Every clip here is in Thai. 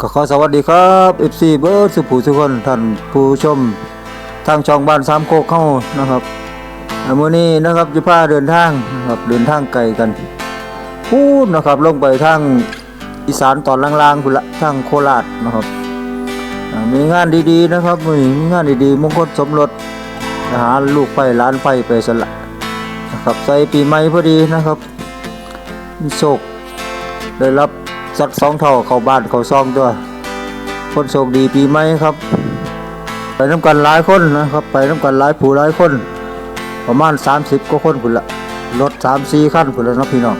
ก็ขอสวัสดีครับ FC เบิร์ดสุภูทุกคนท่านผู้ชมทางช่องบ้านสามโคกเข้านะครับอ่ามื้อนี้นะครับจะพาเดินทางนะครับเดินทางไกลกันพูดนะครับลงไปทางอีสานตอนล่างๆพุ่นละทางโคราชนะครับมีงานดีๆนะครับมีงานดีๆมงคลสมรสหาลูกไฟล้านไฟไปสละนะครับใส่ปีใหม่พอดีนะครับมีโชคได้รับ สักสองเท่าเข้าบ้านเข้าซองตัวคนโชคดีปีใหม่ครับ ไปน้ำกันหลายคนนะครับ ไปน้ำกันหลายผู้หลายคน ประมาณ 30กว่าคนพุ่นละรถสามสี่คันพุ่นละนะพี่น้อง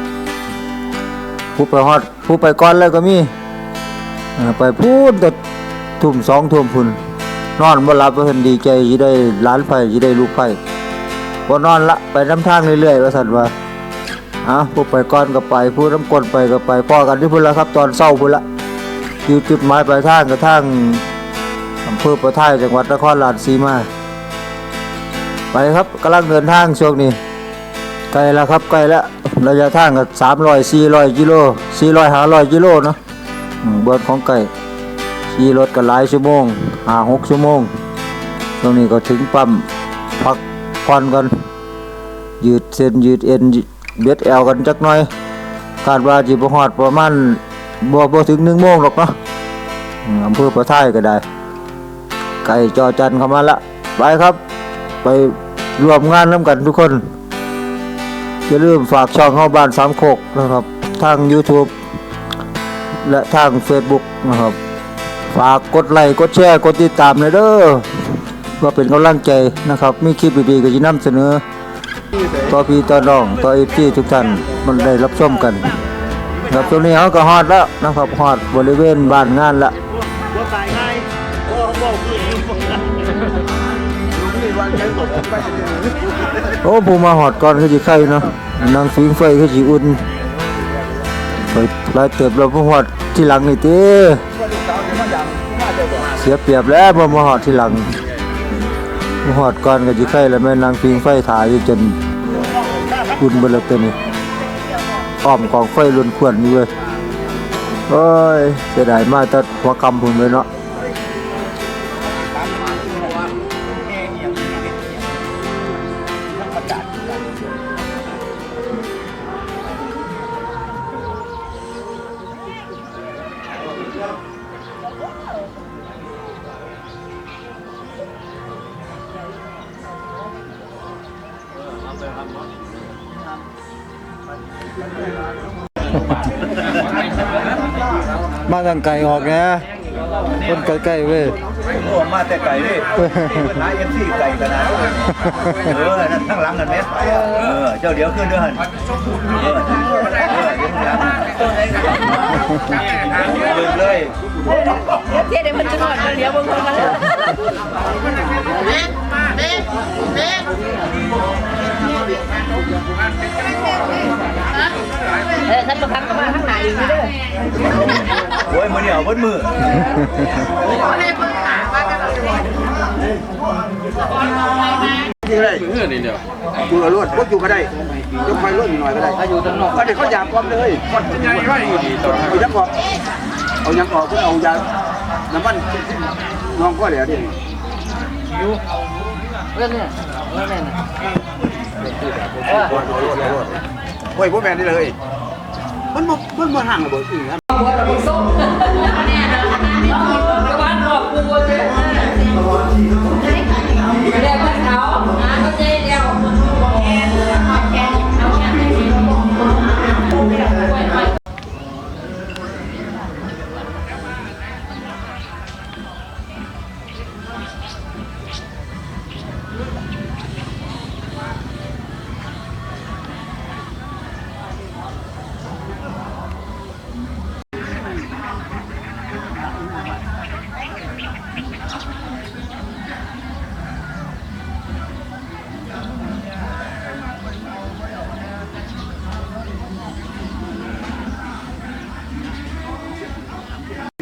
ผู้ไปฮอดผู้ไปก่อนแล้วก็มีไปพูดแต่ทุ่มสองทุ่มพุ่นนอนบ่หลับเพิ่นดีใจสิได้ล้านไฟสิได้ลูกไฟบ่นอนละไปน้ำทางเรื่อยๆว่าซั่นว่า อะผู้ไปก่อนก็ไปผู้น้ำกลไปก็ไปพ่อกันที่พุ่นละครับ ตอนเศร้าพุ่นละอยู่จุดหมายปลายทางกระทั่งอำเภอประทายจังหวัดนครราชสีมาไปครับกำลังเดินทางช่วงนี้ไกลแล้วครับไกลแล้วระยะทางก็สามร้อยสี่ร้อยกิโลสี่ร้อยห้าร้อยกิโลเนาะเบิดของไก่ขี่รถกันหลายชั่วโมงห้าหกชั่วโมงช่วงนี้ก็ถึงปั๊มพักผ่อนกันยืดเส้นยืดเอ็น เบียดแอวกันจักหน่อยคาดว่าจิบฮอดประมาณบ่บ่ถึงหนึ่งโมงหรอกเนาะอำเภอประทายก็ได้ ไก่จอจันเข้ามาละไปครับ ไปรวมงานน้ำกันทุกคนอย่าลืมฝากช่องเข้าบ้านสามโคกนะครับ ทาง YouTube และทาง Facebook นะครับ ฝากกดไลค์กดแชร์กดติดตามเลยเด้อเพื่อเป็นกำลังใจนะครับ มีคลิปดีๆก็จะนำเสนอ ต่อพี่ต่อน้องต่อเอฟซีทุกท่านมันได้รับชมกันครับตรงนี้เขาก็ฮอดแล้วนะครับฮอดบริเวณบ้านงานละว่าตายง่ายโอ้เขาบอกคือนี่วันแค่ตกไปโอ้ผู้มาฮอดก่อนคือสิไข่เนาะนางฟิงไฟคือสิอุ่นไปหลายเติบเราบ่ฮอดที่หลังนี่ติเสียเปรียบแล้วบ่มาฮอดที่หลังมาฮอดก่อนก็สิไข่แล้วแม่นางฟิงไฟถ่ายอยู่จน คุณเบิดแล้วตัวนี้อ้อมกองไฟลุนควนอยู่เลยเอ้ยเสียดายมากแต่หัวคำผมเลยเนาะ มาทางไกลออกไงคนใกล้ๆเว้ยโอ้มาแต่ไก่นี่นี่มันน้าเอ็มซีไก่กันนะเออนั่นข้างหลังกันเม็ดเออ เจ้าเดี๋ยวขึ้นเดือนเออเออเดี๋ยวขึ้นเบิ่งเลยเทียดเดี๋ยวมันจะนอนเดี๋ยวบางคนกันเวเบิ้มือที่ไรเงื่อนนี่เดียวอยู่กับรถรถอยู่ก็ได้ยกไฟรถหน่อยก็ได้ถ้าอยู่ตรงนอกก็เดี๋ยวเขาอยากความเลยคนยังไงเอายังออกเอายังออกเพื่อเอายาน้ำมันน้องก็เดี๋ยวดิเรื่องเนี่ยเรื่องเนี่ยโอ้ยพวกแมนนี่เลย มันมันมันมาห่างกับเบอร์อื่นนะบ้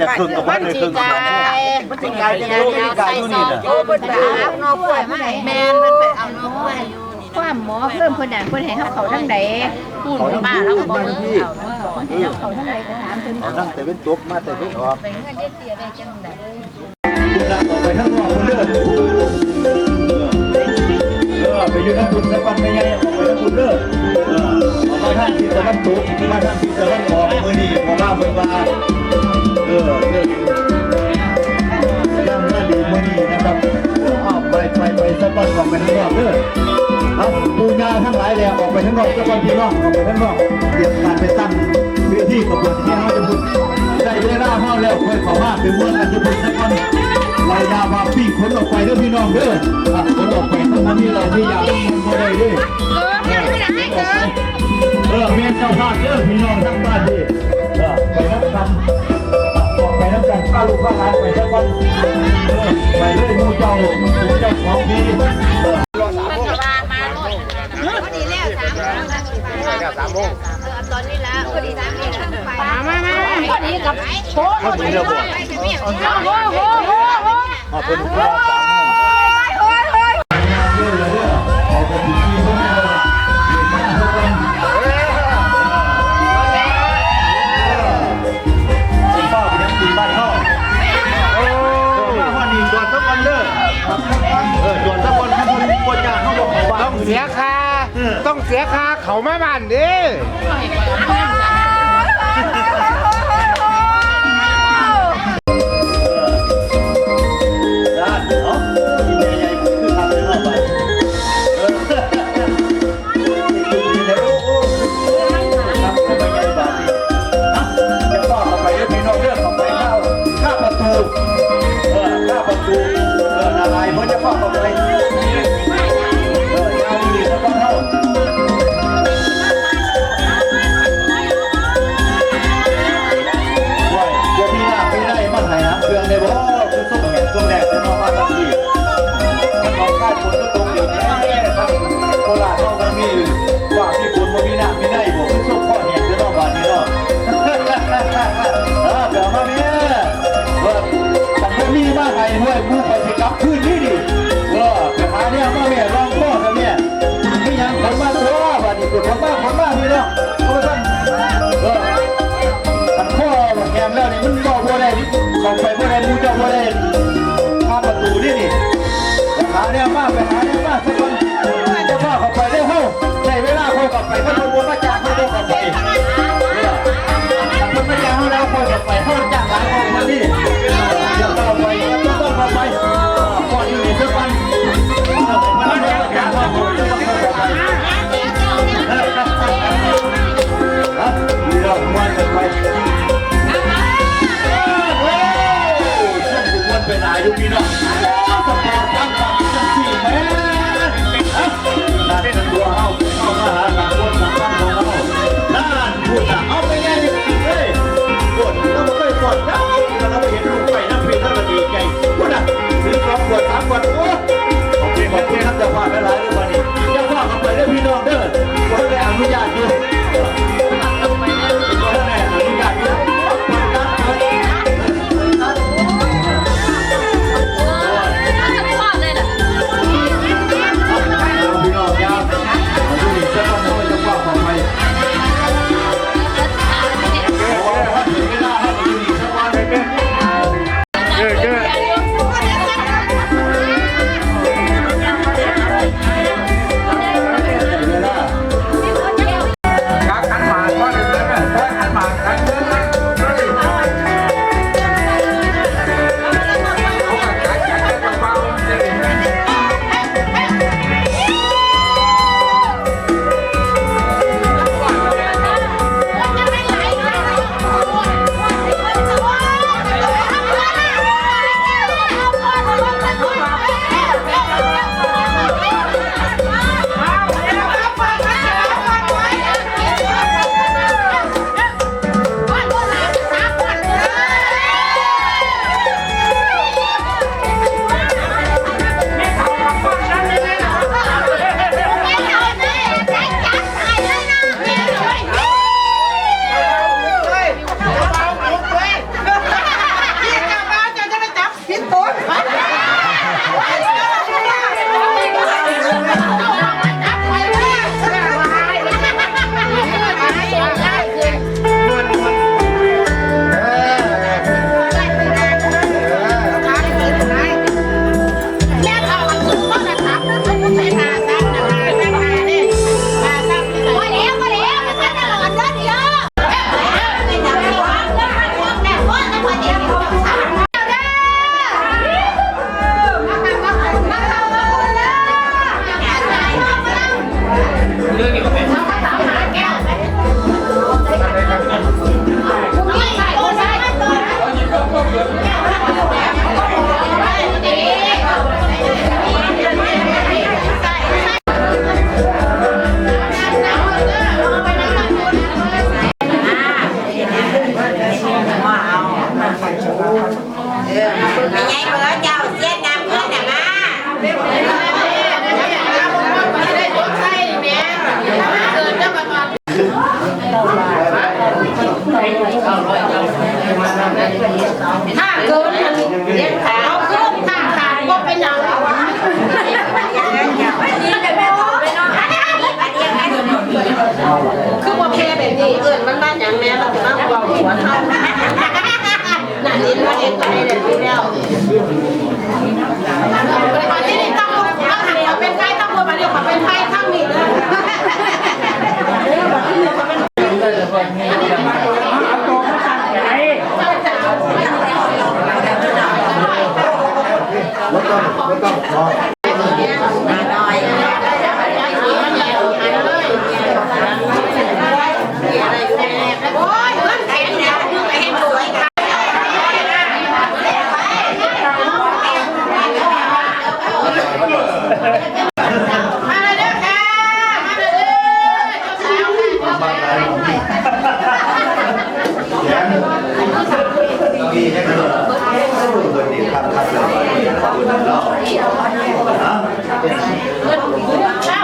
เนี่ยครึ่งกับบ้านเลยครึ่งกับบ้านมันจะกายเป็นลูกที่กายอยู่นี่นะโอ้เพิ่นไปเอานอกกล้วยมาให้แม่นเพิ่นไปเอานอกกล้วยความหมอเพิ่มเพิ่นน่ะเพิ่นให้เฮาเข้าทางใดพูดป้าเราก็บ่รู้เขาทั้งไรก็ถามเพิ่นเอานั่งแต่เป็นตกมาแต่เป็นออกไปเงินเด็ดเตี้ยได้จังได๋คุณนำออกไปข้างนอกคุณเด้อไปอยู่ทั้งคุณสักวันไม่ยังออกไปทั้งคุณเด้อออกมาท่านที่ตะวันตกมาท่านที่ตะวันออกมือนี่มาบ้าเมืองมา ออเองย่ำหน้าดีมือนี่นะครับเอาไปไปไปสักวันออกไปข้างนอกเด้อเอาปูญาทั้งหลายแล้วออกไปข้างนอกสักวันพี่น้องออกไปข้างนอกเตรียมการไปตั้งพื้นที่กับเพื่อนที่เขาจะพูดได้เวลาเท่าแล้วค่อยเข้ามาเป็นเมืองอันจะพูดสักวันเรายาบาปี้ขนออกไปเด้อพี่น้องเด้อขนออกไปทั้งนั้นนี่เราที่ยามันก็ได้เด้อเกินยังม่ได้ให้เกินเออเมียนเจ้าภาพเด้อพี่น้องทั้งบ้านดิเออไปน้ำกันออก ไปน้ำกันข้าลูกข้าหลานไปสักวันเออไปเลยมูเจ้ามูเจ้าของดีเออมันก็ว่ามาโลดพอดีแล้ว3โมงเออตอนนี้ละพอดี3นี่ละมามามาพอดีกับโชว์พอดีแล้วบ่โอ้โหโหโหโหมาเป็นเวลาสามโห เข้าบ้านต้องเสียค่าต้องเสียค่าเขามาบ้านดิาเนี่ยมาไปหาเนี่ยมาทุกคนจะพ่อเข้าไปเด้เฮ้าในเวลาพ่อเข้าไปมันวนวนมาจากไม่ต้องเข้าไป 的话还 นี้เราเองก็ได้เลยทีเดียวตอนที่นี่ต้องต้องหันเขาเป็นไข้ต้องวนมาเดียวเขาเป็นไข้ข้างนี้เลย โอ้ยเพื่อนแข็งเนี่ยเพื่อนแข็งสวยค่ะ มาเลยเด้อค่ะมาเลยเด้อเจ้าสา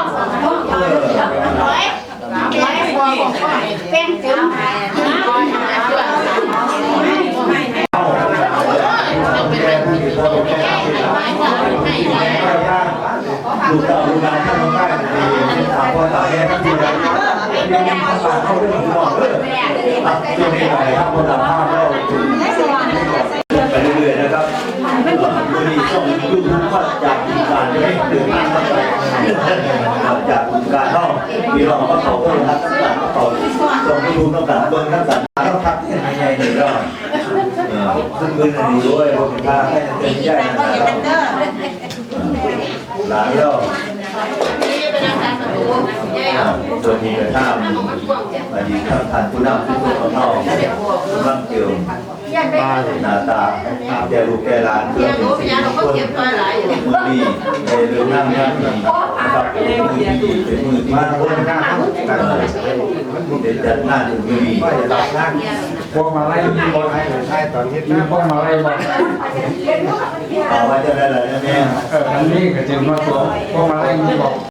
วค่ะ ลูกเต่าลูกหลานท่านน้องได้ดีถามพ่อตาแม่ที่ไหน นี้มาตาเข้าเรื่องของบอกเรับช่วงนี้หน่อยครับคนละภาพเราไปเรื่อยๆนะครับวันนี้ช่องยูทูบก็จากการจะให้ตื่นมาครับจากการเข้ามีรองก็เขาก็รับตั้งแต่เขาส่งดูตั้งแต่เบิ้งตั้งแต่ต้องทักที่ไหนใหญ่หนึ่งรอบซึ่งเงินอันนี้ด้วยรวมค่าให้เต็มใจนะครับหลายรอบ ตัวนี้ก็ท่ามอดีตท่านท่านผู้นำผู้ปกครองมั่งเกี่ยวหน้าตาแกลูกแกหลานเพื่อนเป็นสิ่งที่คนมือดีในเรื่องนั่งนั่งนะครับมือดีเป็นมือที่คนหนั่งเด็ดจัดหน้าถึงมือดีพวกมาไล่มีบอลให้ใช่ตอนนี้พวกมาไล่บอลเอาไว้จะได้อะไรเนี่ยเอออันนี้ก็จะมาตัวพวกมาไล่มีบอล